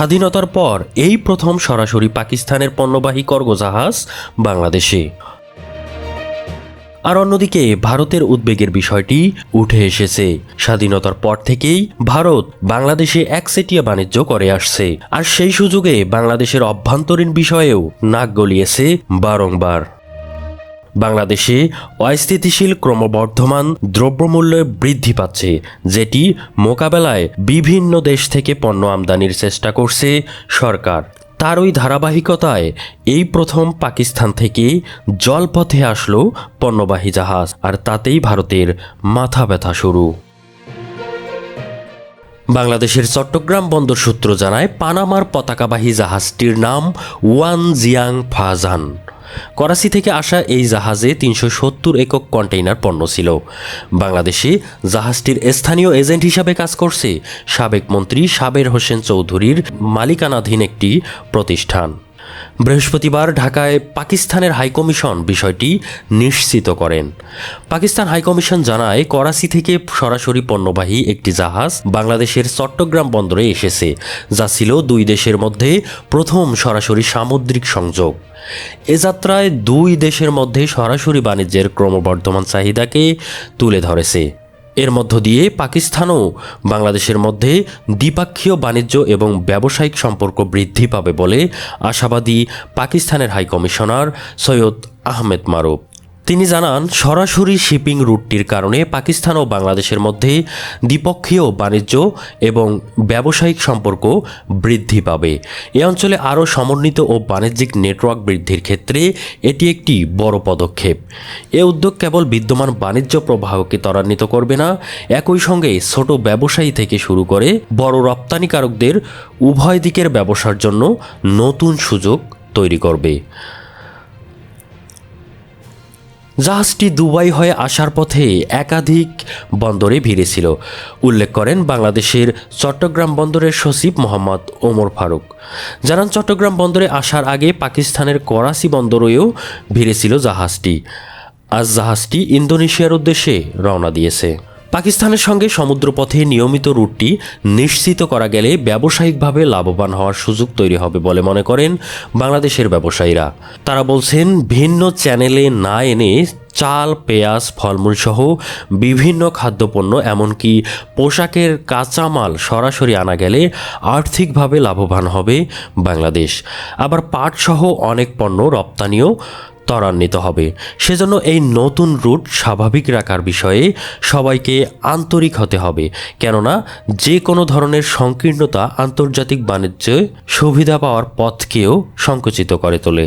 স্বাধীনতার পর এই প্রথম সরাসরি পাকিস্তানের পণ্যবাহী কর্গো জাহাজ বাংলাদেশে। আর অন্যদিকে ভারতের উদ্বেগের বিষয়টি উঠে এসেছে। স্বাধীনতার পর থেকেই ভারত বাংলাদেশে একচেটিয়া বাণিজ্য করে আসছে। আর সেই সুযোগে বাংলাদেশের অভ্যন্তরীণ বিষয়েও নাক গলিয়েছে বারংবার। বাংলাদেশে অস্থিতিশীল ক্রমবর্ধমান দ্রব্যমূল্য বৃদ্ধি পাচ্ছে, যেটি মোকাবেলায় বিভিন্ন দেশ থেকে পণ্য আমদানির চেষ্টা করছে সরকার। তার ওই ধারাবাহিকতায় এই প্রথম পাকিস্তান থেকে জলপথে আসলো পণ্যবাহী জাহাজ, আর তাতেই ভারতের মাথা ব্যথা শুরু। বাংলাদেশের চট্টগ্রাম বন্দর সূত্র জানায়, পানামার পতাকাবাহী জাহাজটির নাম ওয়ান জিয়াং ফাজান। করাচি থেকে আসা এই জাহাজে তিনশো সত্তর একক কন্টেইনার পণ্য ছিল। বাংলাদেশে জাহাজটির স্থানীয় এজেন্ট হিসাবে কাজ করছে সাবেক মন্ত্রী সাবের হোসেন চৌধুরীর মালিকানাধীন একটি প্রতিষ্ঠান। বৃহস্পতিবার ঢাকায় পাকিস্তানের হাইকমিশন বিষয়টি নিশ্চিত করেন। পাকিস্তান হাইকমিশন জানায়, করাচি থেকে সরাসরি পণ্যবাহী একটি জাহাজ বাংলাদেশের চট্টগ্রাম বন্দরে এসেছে, যা ছিল দুই দেশের মধ্যে প্রথম সরাসরি সামুদ্রিক সংযোগ। এ যাত্রায় দুই দেশের মধ্যে সরাসরি বাণিজ্যের ক্রমবর্ধমান চাহিদাকে তুলে ধরেছে। এর মধ্য দিয়ে পাকিস্তানও বাংলাদেশের মধ্যে দ্বিপাক্ষীয় বাণিজ্য এবং ব্যবসায়িক সম্পর্ক বৃদ্ধি পাবে বলে আশাবাদী পাকিস্তানের হাইকমিশনার সৈয়দ আহমেদ মারুফ। তিনি জানান, সরাসরি শিপিং রুটটির কারণে পাকিস্তান ও বাংলাদেশের মধ্যে দ্বিপক্ষীয় বাণিজ্য এবং ব্যবসায়িক সম্পর্ক বৃদ্ধি পাবে। এ অঞ্চলে আরও সমন্বিত ও বাণিজ্যিক নেটওয়ার্ক বৃদ্ধির ক্ষেত্রে এটি একটি বড় পদক্ষেপ। এ উদ্যোগ কেবল বিদ্যমান বাণিজ্য প্রবাহকে ত্বরান্বিত করবে না, একই সঙ্গে ছোট ব্যবসায়ী থেকে শুরু করে বড় রপ্তানিকারকদের উভয় দিকের ব্যবসার জন্য নতুন সুযোগ তৈরি করবে। জাহাজটি দুবাই হয়ে আসার পথে একাধিক বন্দরে ভিড়েছিল। উল্লেখ করেন বাংলাদেশের চট্টগ্রাম বন্দরের সচিব মোহাম্মদ ওমর ফারুক। জানান, চট্টগ্রাম বন্দরে আসার আগে পাকিস্তানের করাচি বন্দরেও ভিড়েছিল জাহাজটি। আজ জাহাজটি ইন্দোনেশিয়ার উদ্দেশ্যে রওনা দিয়েছে। পাকিস্তানের সঙ্গে সমুদ্রপথে নিয়মিত রুটটি নিশ্চিত করা গেলে ব্যবসায়িকভাবে লাভবান হওয়ার সুযোগ তৈরি হবে বলে মনে করেন বাংলাদেশের ব্যবসায়ীরা। তারা বলছেন, ভিন্ন চ্যানেলে না এনে চাল, পেঁয়াজ ফলমূল সহ বিভিন্ন খাদ্যপণ্য এমনকি পোশাকের কাঁচামাল সরাসরি আনা গেলে আর্থিকভাবে লাভবান হবে বাংলাদেশ। আবার পাট সহ অনেক পণ্য রপ্তানিও ত্বরান্বিত হবে। সেজন্য এই নতুন রুট স্বাভাবিক রাখার বিষয়ে সবাইকে আন্তরিক হতে হবে। কেননা যে কোনো ধরনের সংকীর্ণতা আন্তর্জাতিক বাণিজ্যে সুবিধা পাওয়ার পথকেও সংকুচিত করে তোলে।